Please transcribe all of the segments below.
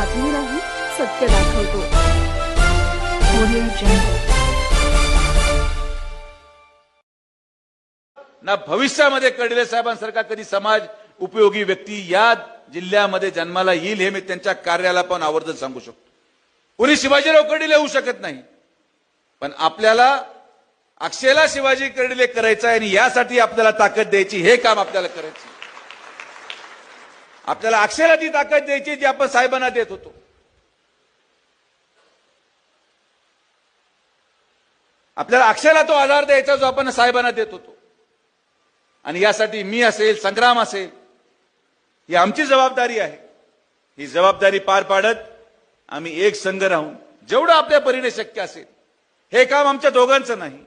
बातमीलाही सत्य दाखवतो. ना भविष्यामध्ये कडले साहेबांसारखा कधी समाज उपयोगी व्यक्ती या जिल्ह्यामध्ये जन्माला येईल हे मी त्यांच्या कार्याला पण आवर्जून सांगू शकतो. कोणी शिवाजीराव कर्डिले होऊ शकत नाही. पण आपल्याला अक्षयला शिवाजी कर्डिले करायचं आहे आणि यासाठी आपल्याला ताकद द्यायची हे काम आपल्याला करायचं आपल्याला अक्षयला ती ताकद द्यायची जी आपण साहेबांना देत होतो. आपल्याला अक्षयला तो आधार द्यायचा जो आपण साहेबांना देत होतो. आणि यासाठी मी असेल संग्राम असेल ही आमची जबाबदारी आहे. ही जबाबदारी पार पाडत आम्ही एक संघ राहून जेवढं आपल्या परीने शक्य असेल हे काम आमच्या दोघांचं नाही.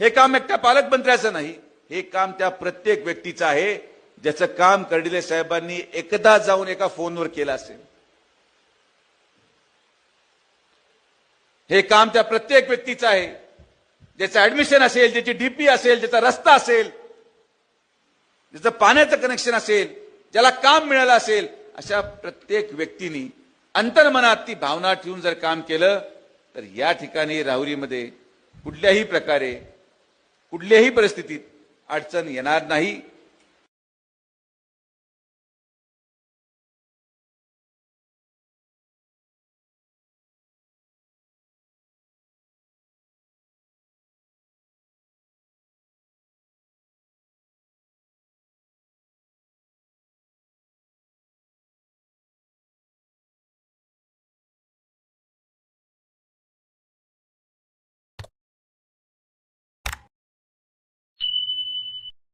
हे काम एकट्या पालकमंत्र्याचं नाही. हे काम त्या प्रत्येक व्यक्तीचं आहे. ज्याचं काम कर्डिले साहेबांनी एकदा जाऊन एका फोनवर केलं असेल. हे काम त्या प्रत्येक व्यक्तीचं आहे. ज्याचं ऍडमिशन असेल ज्याची डीपी असेल ज्याचा रस्ता असेल ज्याचं पाण्याचं कनेक्शन असेल ज्याला काम मिळालं असेल अशा प्रत्येक व्यक्तीने अंतर्मनात ती भावना ठेवून जर काम केलं तर या ठिकाणी राहुरीमध्ये कुठल्याही प्रकारे कुठल्याही परिस्थितीत अडचण येणार नाही.